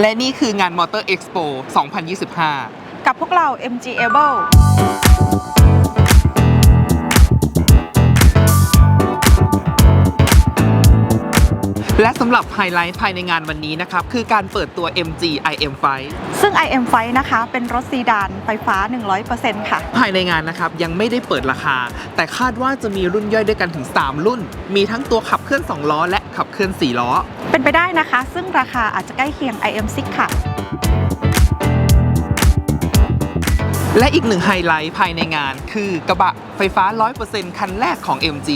และนี่คืองาน Motor Expo 2025 กับพวกเรา MG Able และสำหรับไฮไลท์ภายในงานวันนี้นะครับ คือการเปิดตัว MG IM5 ซึ่ง IM5 นะคะเป็นรถซีดานไฟฟ้า 100%ค่ะ ภายในงานนะครับ ยังไม่ได้เปิดราคา แต่คาดว่าจะมีรุ่นย่อยด้วยกันถึง 3 รุ่น มีทั้งตัวขับเคลื่อน 2 ล้อ และขับเคลื่อน 4 ล้อ เป็นไปได้นะคะ ซึ่งราคาอาจจะใกล้เคียง IM6 ค่ะ และอีกหนึ่งไฮไลท์ภายในงาน คือกระบะไฟฟ้า 100%คันแรกของ MG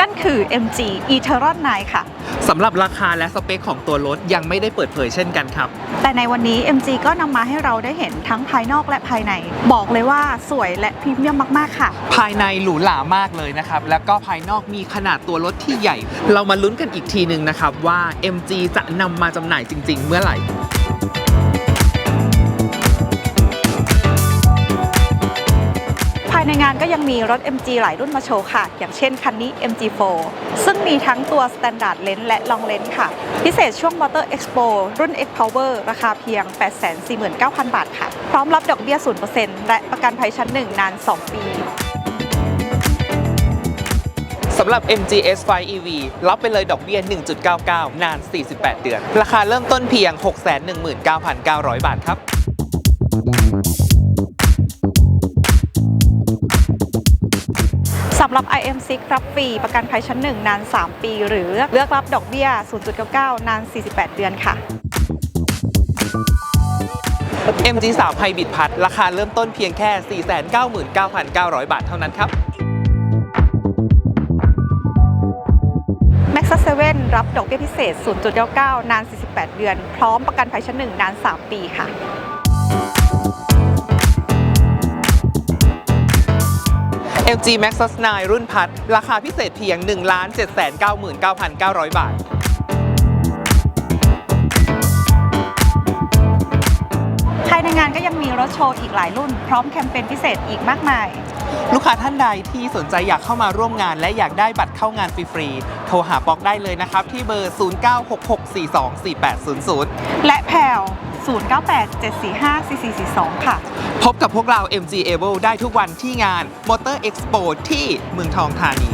นั่นคือ MG e-tron 9ค่ะ สำหรับราคาและสเปคของตัวรถยังไม่ได้เปิดเผยเช่นกันครับ แต่ในวันนี้ MG ก็นำมาให้เราได้เห็นทั้งภายนอกและภายใน บอกเลยว่าสวยและพรีเมียมมาก ๆ ค่ะ ภายในหรูหรามากเลยนะครับ แล้วก็ภายนอกมีขนาดตัวรถที่ใหญ่ เรามาลุ้นกันอีกทีหนึ่งนะครับว่า MG จะนำมาจำหน่ายจริง ๆ เมื่อไหร่านก็ยังมีรถ MG หลายรุ่นมาโชว์ค่ะ อย่างเช่นคันนี้ MG4 ซึ่งมีทั้งตัว Standard Lens และ Long Lens ค่ะ พิเศษช่วง Motor Expo รุ่น X Power ราคาเพียง 849,000 บาทค่ะ พร้อมรับดอกเบี้ย 0%และประกันภัยชั้น 1 นาน 2 ปีสำหรับ MG S5 EV รับไปเลยดอกเบี้ย 1.99 นาน 48 เดือน ราคาเริ่มต้นเพียง 619,900 บาทครับ สำหรับ IM6 รับฟรีประกันภัยชั้น 1 นาน 3 ปี หรือเลือกรับดอกเบี้ย 0.99 นาน 48 เดือนค่ะ MG3 Hybrid พัดราคาเริ่มต้นเพียงแค่ 499,900 บาทเท่านั้นครับ Max 7รับดอกเบี้ยพิเศษ 0.99 นาน 48 เดือน พร้อมประกันภัยชั้น 1 นาน 3 ปีค่ะ MG Maxus 9รุ่นพัด ราคาพิเศษเพียง 1,799,900 บาท ภายในงานก็ยังมีรถโชว์อีกหลายรุ่น พร้อมแคมเปญพิเศษอีกมากมาย ลูกค้าท่านใดที่สนใจอยากเข้ามาร่วมงาน และอยากได้บัตรเข้างานฟรีๆ โทรหาป๊อกได้เลยนะครับ ที่เบอร์ 0966424800 และแพลว 0987454442 ค่ะ พบกับพวกเรา MG Able ได้ทุกวันที่งาน Motor Expo ที่เมืองทองธานี